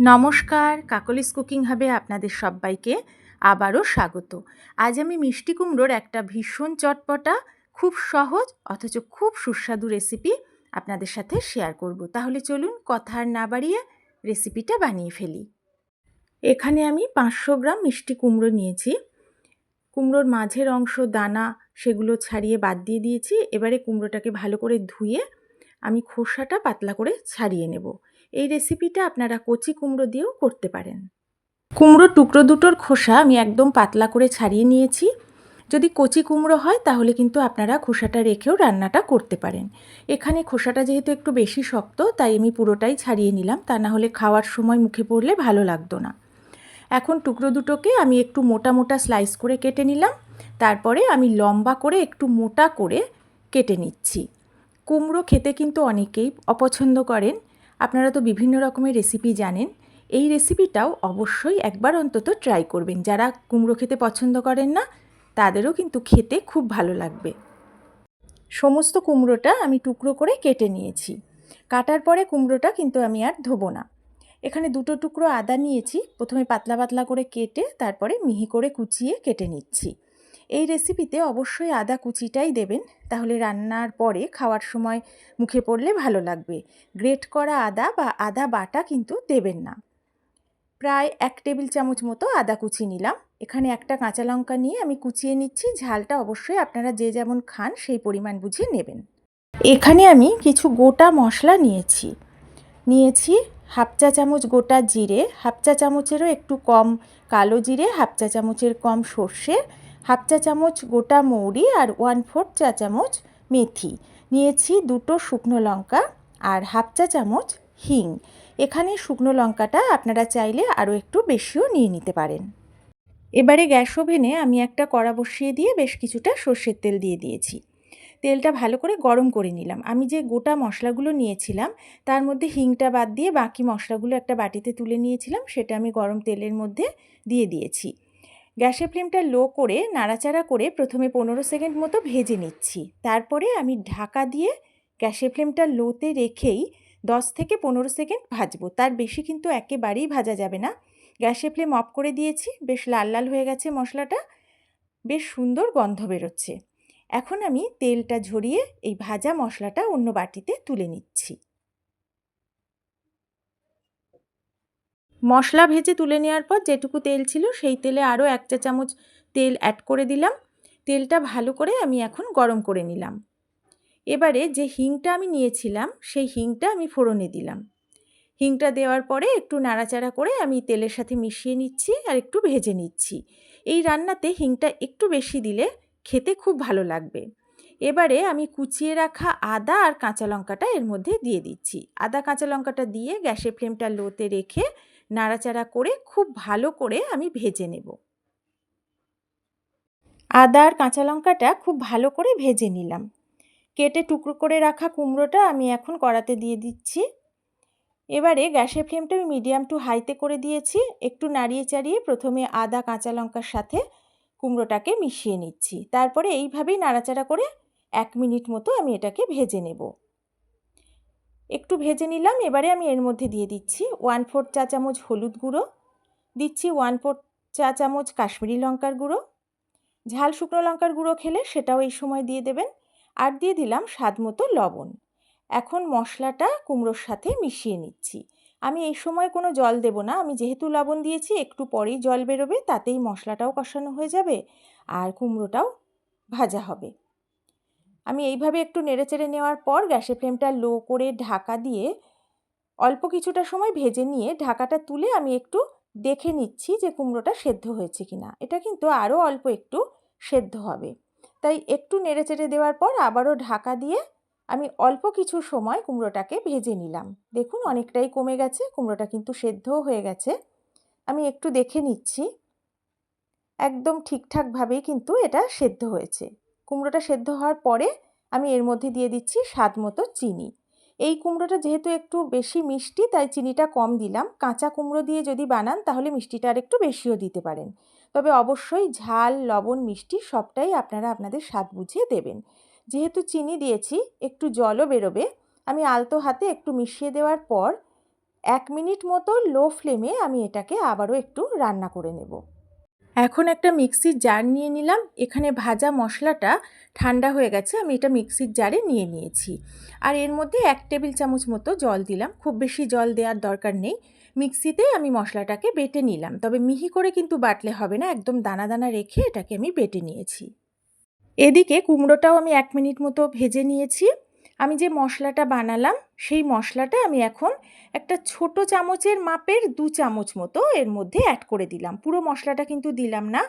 নমস্কার, কাকলিস কুকিং হাবে আপনাদের সবাইকে আবারও স্বাগত। আজ আমি মিষ্টি কুমড়োর একটা ভীষণ চটপটা, খুব সহজ অথচ খুব সুস্বাদু রেসিপি আপনাদের সাথে শেয়ার করব। তাহলে চলুন কথা আর না বাড়িয়ে রেসিপিটা বানিয়ে ফেলি। এখানে আমি পাঁচশো গ্রাম মিষ্টি কুমড়ো নিয়েছি। কুমড়োর মাঝের অংশ দানা সেগুলো ছাড়িয়ে বাদ দিয়ে দিয়েছি। এবারে কুমড়োটাকে ভালো করে ধুয়ে আমি খোসাটা পাতলা করে ছাড়িয়ে নেব। এই রেসিপিটা আপনারা কচি কুমড়ো দিয়েও করতে পারেন। কুমড়ো টুকরো দুটোর খোসা আমি একদম পাতলা করে ছাড়িয়ে নিয়েছি। যদি কচি কুমড়ো হয়, তাহলে কিন্তু আপনারা খোসাটা রেখেও রান্নাটা করতে পারেন। এখানে খোসাটা যেহেতু একটু বেশি শক্ত, তাই আমি পুরোটাই ছাড়িয়ে নিলাম। তা না হলে খাওয়ার সময় মুখে পড়লে ভালো লাগতো না। এখন টুকরো দুটোকে আমি একটু মোটা মোটা স্লাইস করে কেটে নিলাম। তারপরে আমি লম্বা করে একটু মোটা করে কেটে নিচ্ছি। কুমড়ো খেতে কিন্তু অনেকেই অপছন্দ করেন। আপনারা তো বিভিন্ন রকমের রেসিপি জানেন, এই রেসিপিটাও অবশ্যই একবার অন্তত ট্রাই করবেন। যারা কুমড়ো খেতে পছন্দ করেন না, তাদেরও কিন্তু খেতে খুব ভালো লাগবে। সমস্ত কুমড়োটা আমি টুকরো করে কেটে নিয়েছি। কাটার পরে কুমড়োটা কিন্তু আমি আর ধোবো না। এখানে দুটো টুকরো আদা নিয়েছি, প্রথমে পাতলা পাতলা করে কেটে তারপরে মিহি করে কুচিয়ে কেটে নিচ্ছি। এই রেসিপিতে অবশ্যই আদা কুচিটাই দেবেন। তাহলে রান্নার পরে খাওয়ার সময় মুখে পড়লে ভালো লাগবে। গ্রেট করা আদা বা আদা বাটা কিন্তু দেবেন না। প্রায় এক টেবিল চামচ মতো আদা কুচি নিলাম। এখানে একটা কাঁচা লঙ্কা নিয়ে আমি কুচিয়ে নিচ্ছি। ঝালটা অবশ্যই আপনারা যে যেমন খান সেই পরিমাণ বুঝিয়ে নেবেন। এখানে আমি কিছু গোটা মশলা নিয়েছি। নিয়েছি হাফ চা চামচ গোটা জিরে, হাফ চা চামচেরও একটু কম কালো জিরে, হাফ চা চামচের কম সর্ষে হাফ চা চামচ গোটা মৌরি আর ওয়ান ফোর্থ চা চামচ মেথি। নিয়েছি দুটো শুকনো লঙ্কা আর হাফ চা চামচ হিং। এখানে শুকনো লঙ্কাটা আপনারা চাইলে আরও একটু বেশিও নিয়ে নিতে পারেন। এবারে গ্যাস ওভেনে আমি একটা কড়া বসিয়ে দিয়ে বেশ কিছুটা সর্ষের তেল দিয়ে দিয়েছি। তেলটা ভালো করে গরম করে নিলাম। আমি যে গোটা মশলাগুলো নিয়েছিলাম, তার মধ্যে হিংটা বাদ দিয়ে বাকি মশলাগুলো একটা বাটিতে তুলে নিয়েছিলাম, সেটা আমি গরম তেলের মধ্যে দিয়ে দিয়েছি। গ্যাসের ফ্লেমটা লো করে, নাড়াচাড়া করে প্রথমে পনেরো সেকেন্ড মতো ভেজে নিচ্ছি। তারপরে আমি ঢাকা দিয়ে গ্যাসের ফ্লেমটা লোতে রেখেই দশ থেকে পনেরো সেকেন্ড ভাজবো। তার বেশি কিন্তু একেবারেই ভাজা যাবে না। গ্যাসের ফ্লেম অফ করে দিয়েছি। বেশ লাল লাল হয়ে গেছে মশলাটা। বেশ সুন্দর গন্ধ বেরোচ্ছে। এখন আমি তেলটা ঝরিয়ে এই ভাজা মশলাটা অন্য বাটিতে তুলে নিচ্ছি। মশলা ভেজে তুলে নেওয়ার পর যেটুকু তেল ছিল সেই তেলে আরও এক চা চামচ তেল অ্যাড করে দিলাম। তেলটা ভালো করে আমি এখন গরম করে নিলাম। এবারে যে হিংটা আমি নিয়েছিলাম সেই হিংটা আমি ফোড়নে দিলাম। হিংটা দেওয়ার পরে একটু নাড়াচাড়া করে আমি তেলের সাথে মিশিয়ে নিচ্ছি আর একটু ভেজে নিচ্ছি। এই রান্নাতে হিংটা একটু বেশি দিলে খেতে খুব ভালো লাগবে। এবারে আমি কুচিয়ে রাখা আদা আর কাঁচা লঙ্কাটা এর মধ্যে দিয়ে দিচ্ছি। আদা কাঁচা লঙ্কাটা দিয়ে গ্যাসের ফ্লেমটা লোতে রেখে নাড়াচাড়া করে খুব ভালো করে আমি ভেজে নেব। আদা আর কাঁচা লঙ্কাটা খুব ভালো করে ভেজে নিলাম। কেটে টুকরো করে রাখা কুমড়োটা আমি এখন কড়াতে দিয়ে দিচ্ছি। এবারে গ্যাসের ফ্লেমটা আমি মিডিয়াম টু হাইতে করে দিয়েছি। একটু নাড়িয়ে চাড়িয়ে প্রথমে আদা, কাঁচা লঙ্কার সাথে কুমড়োটাকে মিশিয়ে নিচ্ছি। তারপরে এইভাবেই নাড়াচাড়া করে এক মিনিট মতো আমি এটাকে ভেজে নেব। একটু ভেজে নিলাম, এবারে আমি এর মধ্যে দিয়ে দিচ্ছি ওয়ান ফোর চা চামচ হলুদ গুঁড়ো, দিচ্ছি ওয়ান ফোর চা চামচ কাশ্মীরি লঙ্কার গুঁড়ো। ঝাল শুকনো লঙ্কার গুঁড়ো খেলে সেটাও এই সময় দিয়ে দেবেন। আর দিয়ে দিলাম স্বাদ মতো লবণ। এখন মশলাটা কুমড়োর সাথে মিশিয়ে নিচ্ছি। আমি এই সময় কোনো জল দেব না, আমি যেহেতু লবণ দিয়েছি, একটু পরেই জল বেরোবে, তাতেই মশলাটাও কষানো হয়ে যাবে আর কুমড়োটাও ভাজা হবে। আমি এইভাবে একটু নেড়েচেড়ে নেওয়ার পর গ্যাসের ফ্লেমটা লো করে ঢাকা দিয়ে অল্প কিছুটা সময় ভেজে নিয়ে ঢাকাটা তুলে আমি একটু দেখে নিচ্ছি যে কুমড়োটা সেদ্ধ হয়েছে কি না এটা কিন্তু আরও অল্প একটু সেদ্ধ হবে। তাই একটু নেড়েচেড়ে দেওয়ার পর আবারও ঢাকা দিয়ে আমি অল্প কিছু সময় কুমড়োটাকে ভেজে নিলাম। দেখুন অনেকটাই কমে গেছে, কুমড়োটা কিন্তু সেদ্ধও হয়ে গেছে। আমি একটু দেখে নিচ্ছি। একদম ঠিকঠাকভাবেই কিন্তু এটা সেদ্ধ হয়েছে। কুমড়োটা সেদ্ধ হওয়ার পরে আমি এর মধ্যে দিয়ে দিচ্ছি স্বাদ মতো চিনি। এই কুমড়োটা যেহেতু একটু বেশি মিষ্টি, তাই চিনিটা কম দিলাম। কাঁচা কুমড়ো দিয়ে যদি বানান, তাহলে মিষ্টিটা আর একটু বেশিও দিতে পারেন। তবে অবশ্যই ঝাল, লবণ, মিষ্টি সবটাই আপনারা আপনাদের স্বাদ বুঝিয়ে দেবেন। যেহেতু চিনি দিয়েছি, একটু জলও বেরোবে। আমি আলতো হাতে একটু মিশিয়ে দেওয়ার পর এক মিনিট মতো লো ফ্লেমে আমি এটাকে আবারও একটু রান্না করে নেব। এখন একটা মিক্সির জার নিয়ে নিলাম। এখানে ভাজা মশলাটা ঠান্ডা হয়ে গেছে, আমি এটা মিক্সির জারে নিয়ে নিয়েছি। আর এর মধ্যে এক টেবিল চামচ মতো জল দিলাম। খুব বেশি জল দেওয়ার দরকার নেই। মিক্সিতে আমি মশলাটাকে বেটে নিলাম। তবে মিহি করে কিন্তু বাটলে হবে না, একদম দানা দানা রেখে এটাকে আমি বেটে নিয়েছি। এদিকে কুমড়োটাও আমি এক মিনিট মতো ভেজে নিয়েছি। আমি যে মশলাটা বানালাম, সেই মশলাটা আমি এখন একটা ছোট চামচের মাপের দু চামচ মতো এর মধ্যে অ্যাড করে দিলাম। পুরো মশলাটা কিন্তু দিলাম না।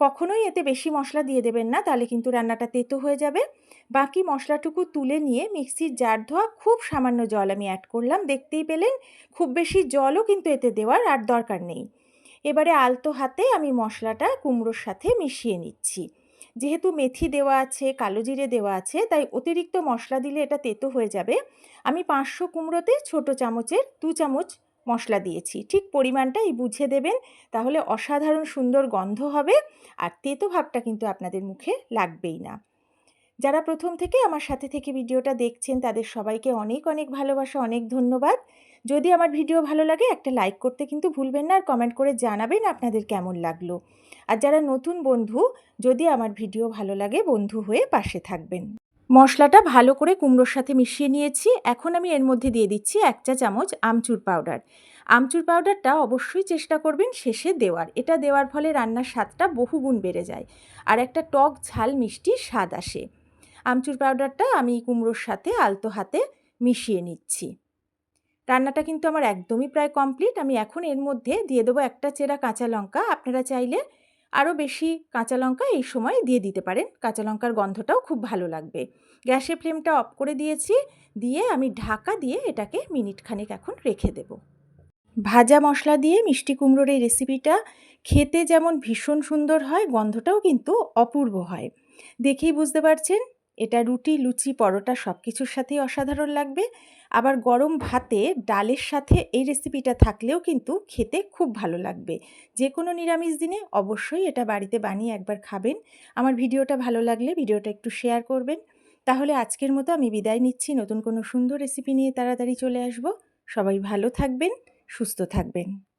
কখনোই এতে বেশি মশলা দিয়ে দেবেন না, তাহলে কিন্তু রান্নাটা তেতো হয়ে যাবে। বাকি মশলাটুকু তুলে নিয়ে মিক্সির জার ধোয়া খুব সামান্য জল আমি অ্যাড করলাম। দেখতেই পেলেন, খুব বেশি জলও কিন্তু এতে দেওয়ার আর দরকার নেই। এবারে আলতো হাতে আমি মশলাটা কুমড়োর সাথে মিশিয়ে নিচ্ছি। যেহেতু মেথি দেওয়া আছে, কালো জিরে দেওয়া আছে, তাই অতিরিক্ত মশলা দিলে এটা তেতো হয়ে যাবে। আমি পাঁচশো কুমড়োতে ছোট চামচের দু চামচ মশলা দিয়েছি। ঠিক পরিমাণটা এই বুঝে দেবেন, তাহলে অসাধারণ সুন্দর গন্ধ হবে আর তেতো ভাবটা কিন্তু আপনাদের মুখে লাগবেই না। যারা প্রথম থেকে আমার সাথে থেকে ভিডিওটা দেখছেন, তাদের সবাইকে অনেক অনেক ভালোবাসা, অনেক ধন্যবাদ। যদি আমার ভিডিও ভালো লাগে, একটা লাইক করতে কিন্তু ভুলবেন না আর কমেন্ট করে জানাবেন আপনাদের কেমন লাগল। আর যারা নতুন বন্ধু, যদি আমার ভিডিও ভালো লাগে, বন্ধু হয়ে পাশে থাকবেন। মশলাটা ভালো করে কুমড়োর সাথে মিশিয়ে নিয়েছি। এখন আমি এর মধ্যে দিয়ে দিচ্ছি এক চা চামচ আমচুর পাউডার। আমচুর পাউডারটা অবশ্যই চেষ্টা করবেন শেষে দেওয়ার। এটা দেওয়ার ফলে রান্নার স্বাদটা বহুগুণ বেড়ে যায় আর একটা টক, ঝাল, মিষ্টি স্বাদ আসে। আমচুর পাউডারটা আমি কুমড়োর সাথে আলতো হাতে মিশিয়ে নিচ্ছি। রান্নাটা কিন্তু আমার একদমই প্রায় কমপ্লিট। আমি এখন এর মধ্যে দিয়ে দেবো একটা চেরা কাঁচা লঙ্কা। আপনারা চাইলে আরও বেশি কাঁচা লঙ্কা এই সময় দিয়ে দিতে পারেন। কাঁচা লঙ্কার গন্ধটাও খুব ভালো লাগবে। গ্যাসের ফ্লেমটা অফ করে দিয়েছি। দিয়ে আমি ঢাকা দিয়ে এটাকে মিনিট খানেক এখন রেখে দেব। ভাজা মশলা দিয়ে মিষ্টি কুমড়োর এই রেসিপিটা খেতে যেমন ভীষণ সুন্দর হয়, গন্ধটাও কিন্তু অপূর্ব হয়। দেখেই বুঝতে পারছেন? এটা রুটি, লুচি, পরোটা সব কিছুর সাথেই অসাধারণ লাগবে। আবার গরম ভাতে ডালের সাথে এই রেসিপিটা থাকলেও কিন্তু খেতে খুব ভালো লাগবে। যে কোনো নিরামিষ দিনে অবশ্যই এটা বাড়িতে বানিয়ে একবার খাবেন। আমার ভিডিওটা ভালো লাগলে ভিডিওটা একটু শেয়ার করবেন। তাহলে আজকের মতো আমি বিদায় নিচ্ছি। নতুন কোনো সুন্দর রেসিপি নিয়ে তাড়াতাড়ি চলে আসব। সবাই ভালো থাকবেন, সুস্থ থাকবেন।